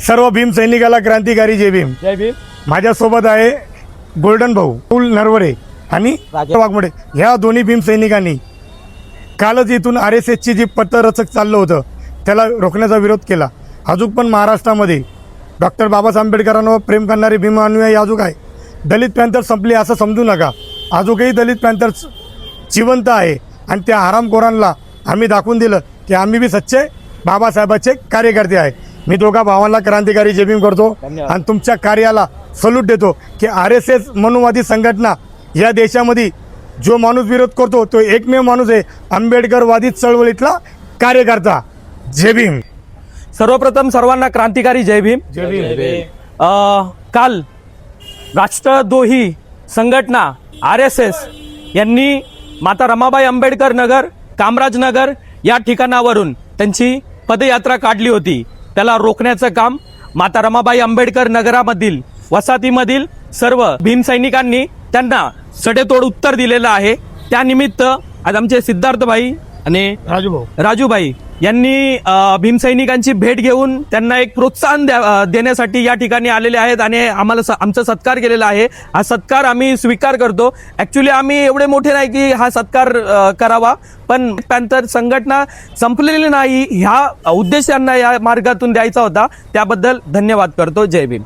सर्व भीम सैनिकाला क्रांतिकारी जय भीम. जय भीम. माझ्यासोबत आहे गोल्डन भाऊ फुल नरवरे आणि वाघमोडे ह्या दोन्ही भीम सैनिकांनी कालच इथून आर एस एसची जी पथरचक चाललं होतं त्याला रोखण्याचा विरोध केला. अजून पण महाराष्ट्रामध्ये डॉक्टर बाबासाहेब आंबेडकरांवर प्रेम करणारे भीम अनुयायी अजून आहे. दलित पॅन्थर संपली असं समजू नका. अजूनही दलित पॅन्थर जिवंत आहे आणि त्या हरामखोरांना आम्ही दाखवून दिलं की आम्ही बी सच्चे बाबासाहेबाचे कार्यकर्ते आहे. मी दोघा भावांना क्रांतिकारी जेबीम करतो. आणि तुमच्या कार्याला सल्यूट देतो की आर एस एस मनुवादी संघटना या देशामध्ये जो माणूस विरोध करतो तो एकमेव माणूस आहे. आंबेडकरवादी चळवळीतला कार्यकर्ता. जय भीम. सर्वप्रथम सर्वांना क्रांतिकारी जय भीम. जय भीम. अ, काल राष्ट्रद्रोही संघटना आर एस एस यांनी माता रमाबाई आंबेडकर नगर कामराज नगर या ठिकाणावरून त्यांची पदयात्रा काढली होती. त्याला रोखण्याचं काम माता रमाबाई आंबेडकर नगरामधील वसाहतीमधील सर्व भीमसैनिकांनी त्यांना सडेतोड उत्तर दिलेलं आहे. त्यानिमित्त आज आमचे सिद्धार्थभाई आणि राजू भाऊ राजूबाई यांनी भीमसैनिकांची भेट घेऊन त्यांना एक प्रोत्साहन द्या- देण्यासाठी या ठिकाणी आलेले आहेत आणि आम्हाला आमचा सत्कार केलेला आहे. हा सत्कार आम्ही स्वीकार करतो. ऍक्च्युली आम्ही एवढे मोठे नाही की हा सत्कार करावा. पण पॅन्थर संघटना संपलेली नाही. ह्या उद्देश त्यांना या मार्गातून द्यायचा होता. त्याबद्दल धन्यवाद करतो. जय भीम.